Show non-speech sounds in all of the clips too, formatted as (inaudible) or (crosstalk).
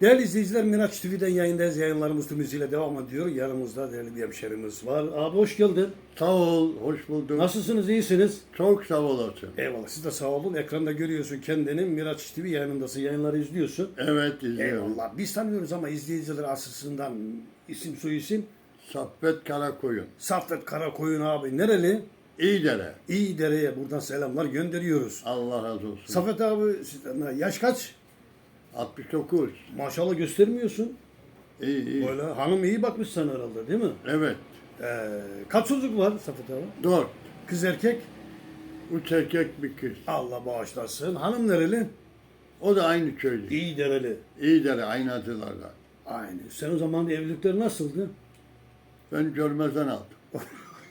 Değerli izleyiciler Miraç TV'den yayındayız. Yayınlarımız tüm hızıyla devam ediyor. Yanımızda değerli bir hemşerimiz var. Abi hoş geldin. Sağ ol, hoş bulduk. Nasılsınız? iyisiniz? Çok sağ olasın. Eyvallah. Siz de sağ olun. Ekranda görüyorsun kendini. Miraç TV yayınındasın. Yayınları izliyorsun. Evet, izliyorum. Eyvallah. Biz tanıyoruz ama izleyiciler asısından isim soy isim. Saffet Karakoyun. Saffet Karakoyun abi. Nereli? İyidere. İyi dereye buradan selamlar gönderiyoruz. Allah razı olsun. Saffet abi yaş kaç? 69. Maşallah göstermiyorsun. İyi, iyi. Böyle hanım iyi bakmış sana herhalde değil mi? Evet. Ee, kaç çocuk var Saffet abi? Dört. Kız erkek? Üç erkek bir kız. Allah bağışlasın. Hanım nereli? O da aynı köylü. İyi dereli. İyidere, aynı acılarla. Aynı. Sen o zaman evlilikler nasıldı? Ben görmezden aldım. (laughs)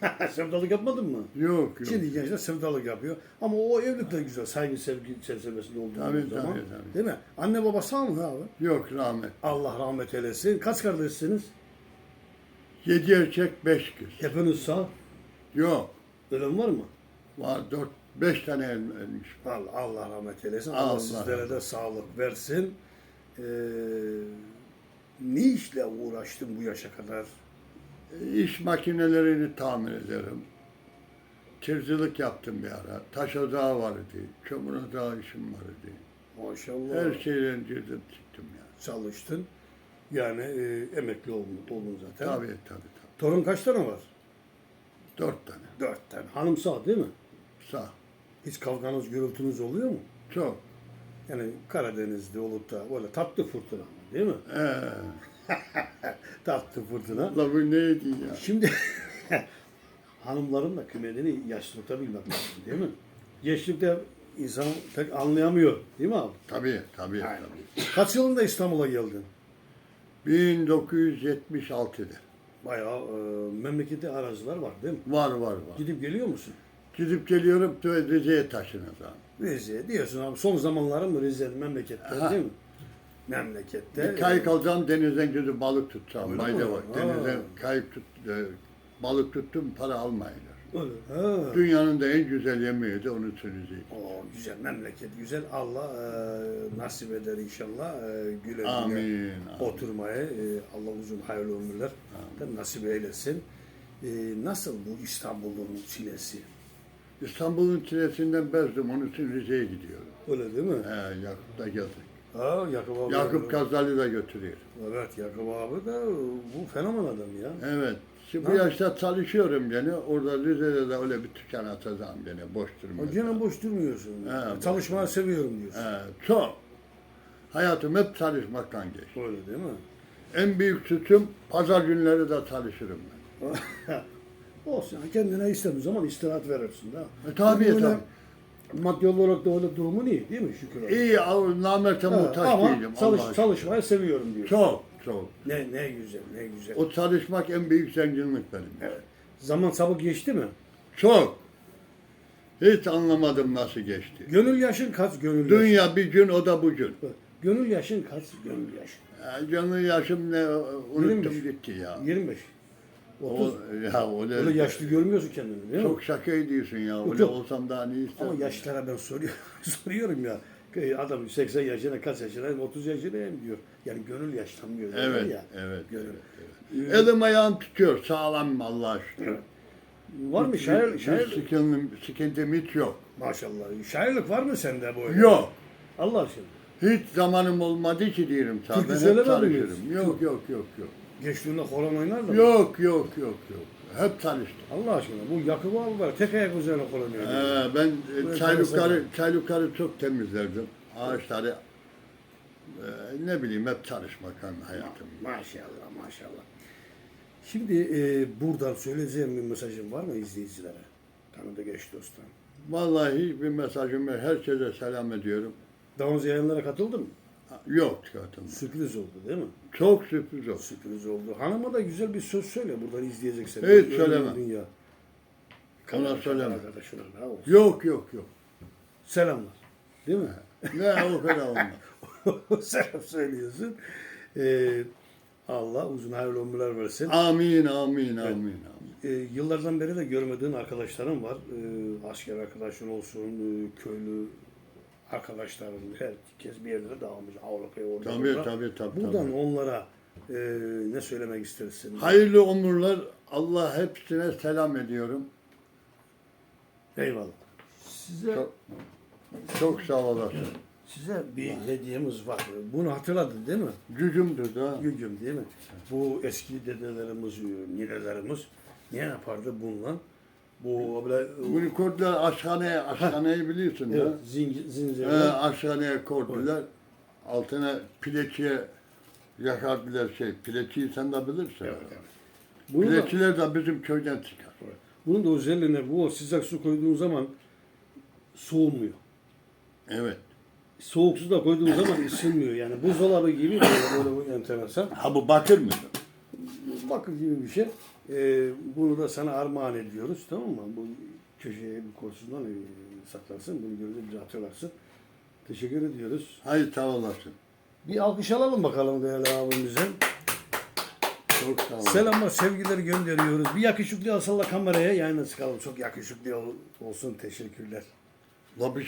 (laughs) sevdalık yapmadın mı? Yok, yok. Şimdi gençler sevdalık yapıyor. Ama o evlilikler güzel. Saygı, sevgi çerçevesinde olduğu Tabii, zaman. tabii, tabii. Değil mi? Anne baba sağ mı abi? Yok rahmet. Allah rahmet eylesin. Kaç kardeşsiniz? Yedi erkek, beş kız. Hepiniz sağ. Yok. Ölen var mı? Var dört, beş tane el- ölmüş. Allah, Allah rahmet eylesin. Allah, Allah sizlere de sağlık versin. Ee, ne işle uğraştın bu yaşa kadar? İş makinelerini tamir ederim. Çırcılık yaptım bir ara. Taş ocağı vardı. Kömür ocağı işim vardı. Maşallah. Her şeyden girdim çıktım ya. çalıştın. Yani e, emekli oldun, oldun zaten. Tabii tabii tabii. Torun kaç tane var? Dört tane. Dört tane. Hanım sağ değil mi? Sağ. Hiç kavganız, gürültünüz oluyor mu? Çok. Yani Karadeniz'de olup da böyle tatlı fırtına değil mi? Ee, (laughs) Tatlı fırtına. la bu neydi ya? Şimdi (laughs) hanımların da kıymetini yaşlılıkta bilmek lazım değil mi? Gençlikte insan pek anlayamıyor değil mi abi? Tabii tabii. Aynen. tabii. Kaç yılında İstanbul'a geldin? 1976'da. Bayağı e, memlekette araziler var değil mi? Var var var. Gidip geliyor musun? Gidip geliyorum Rize'ye taşınacağım. Rize diyorsun abi son zamanların mı Rize'nin memlekette Ha. değil mi? Memlekette. Bir kayık alacağım denizden gidip balık tutacağım. Bayda bak. Ha. Denizden kayık tut, e, balık tuttum para almayırlar. Öyle. Ha. Dünyanın da en güzel yemeği de onu söyleyecek. O güzel memleket güzel. Allah e, nasip eder inşallah. E, güle güle Amin. amin. oturmaya. E, Allah uzun hayırlı ömürler de nasip eylesin. E, nasıl bu İstanbul'un çilesi? İstanbul'un çilesinden bezdim. Onun için Rize'ye gidiyorum. Öyle değil mi? He, Yakup da geldik. Ha, Yakup abi. Yakup Gazali da götürüyor. Evet Yakup abi de bu fenomen adam ya. Evet. Şimdi bu yaşta çalışıyorum gene. Orada Rize'de de öyle bir dükkan atacağım gene. Boş O durmuyor. Gene boş durmuyorsun. He, Çalışmayı seviyorum diyorsun. He, çok. Hayatım hep çalışmaktan geçti. Öyle değil mi? En büyük suçum pazar günleri de çalışırım ben. (laughs) Olsun. yani Kendine istediğin zaman istirahat verirsin. Da. E, tabii, öyle tabii. Maddi olarak da öyle durumun iyi değil mi şükür. İyi, namerte Ha, muhtaç ama değilim. çalış, çalışmayı seviyorum diyor. Çok, çok. Ne ne güzel, ne güzel. O çalışmak en büyük zenginlik benim. Evet. Zaman çabuk geçti mi? Çok. Hiç anlamadım nasıl geçti. Gönül yaşın kaç gönül yaşın? Dünya bir gün, o da bugün. Gönül yaşın kaç gönül yaşın? Ya, gönül yaşım ne, unuttum Yirmi. gitti ya. 25. O, 30. ya öyle, Öyle yaşlı görmüyorsun kendini değil mi? Çok şaka ediyorsun ya. Öyle yok. olsam daha ne Ama isterim. yaşlara ben soruyorum, (laughs) soruyorum ya. Adam 80 yaşına, kaç yaşına, 30 yaşındayım diyor. Yani gönül yaşlanmıyor. Evet, ya. evet, Gönül. evet. Elim ayağım tutuyor. Sağlam Allah'a şükür. Evet. Var mı şair, bir şair? sıkıntım hiç yok. Maşallah. Şairlik var mı sende böyle? Yok. Allah aşkına. Hiç zamanım olmadı ki diyelim sana. Türkü Ben hep söylemedin mi? çalışırım. Yok yok yok yok. Gençliğinde horon oynar mı? Yok yok yok yok. Hep çalıştım. Allah aşkına. Bu Yakup abi var. Tek ayak üzerine horon oynuyor. Ee, ben e, çaylıkları, enteresan. çaylıkları çok temizlerdim. Ağaçları e, ne bileyim hep çalışmak hani hayatım. Maşallah maşallah. Şimdi e, buradan söyleyeceğim bir mesajın var mı izleyicilere? Tanıdı geç dostum. Vallahi hiçbir mesajım yok. Herkese selam ediyorum. Daha önce yayınlara katıldın mı? Yok katılma. Sürpriz oldu değil mi? Çok sürpriz oldu. Sürpriz oldu. Hanıma da güzel bir söz söyle. Buradan izleyecek seni. Hiç Öyle söylemem. Dünya. Ona söyleme. Arkadaşına ne olsun. Yok yok yok. Selamlar. Değil mi? Ne o kadar olmaz. (laughs) Selam söylüyorsun. Ee, Allah uzun hayırlı ömürler versin. Amin amin amin. amin. Ee, yıllardan beri de görmediğin arkadaşların var. Ee, asker arkadaşın olsun, e, köylü arkadaşlarım herkes bir yerlere dağılmış Avrupa'ya orada. Tabii, burada. tabii, tabii, Buradan tabii. onlara e, ne söylemek istersin? Hayırlı ömürler. Allah hepsine selam ediyorum. Eyvallah. Size Çok, çok sağ olasın. size bir hediyemiz var. Bunu hatırladın değil mi? Gücümdür da. Gücüm değil mi? Bu eski dedelerimiz, ninelerimiz ne yapardı bununla? Bu böyle Bunu koydular aşhaneye, aşhaneyi biliyorsun evet, da. zincir, Ee, zincirler. aşhaneye koydular. Altına pileçiye yakardılar şey. Pileçiyi sen de bilirsin. Evet, evet. Bunu da, Pileçiler de bizim köyden çıkar. bunun da özelliğine bu sıcak su koyduğun zaman soğumuyor. Evet. Soğuk su da koyduğun zaman ısınmıyor. Yani buzdolabı gibi böyle, böyle bu enteresan. Ha bu bakır mı? Bakır gibi bir şey. Ee, bunu da sana armağan ediyoruz. Tamam mı? Bu köşeye bir korsundan e, saklarsın. Bunu görünce bize hatırlarsın. Teşekkür ediyoruz. Hayır sağ olasın. Bir alkış alalım bakalım değerli abimize. Çok sağ olasın. Selamlar, sevgiler gönderiyoruz. Bir yakışıklı alsalla kameraya yayına çıkalım. Çok yakışıklı ol- olsun. Teşekkürler. La bir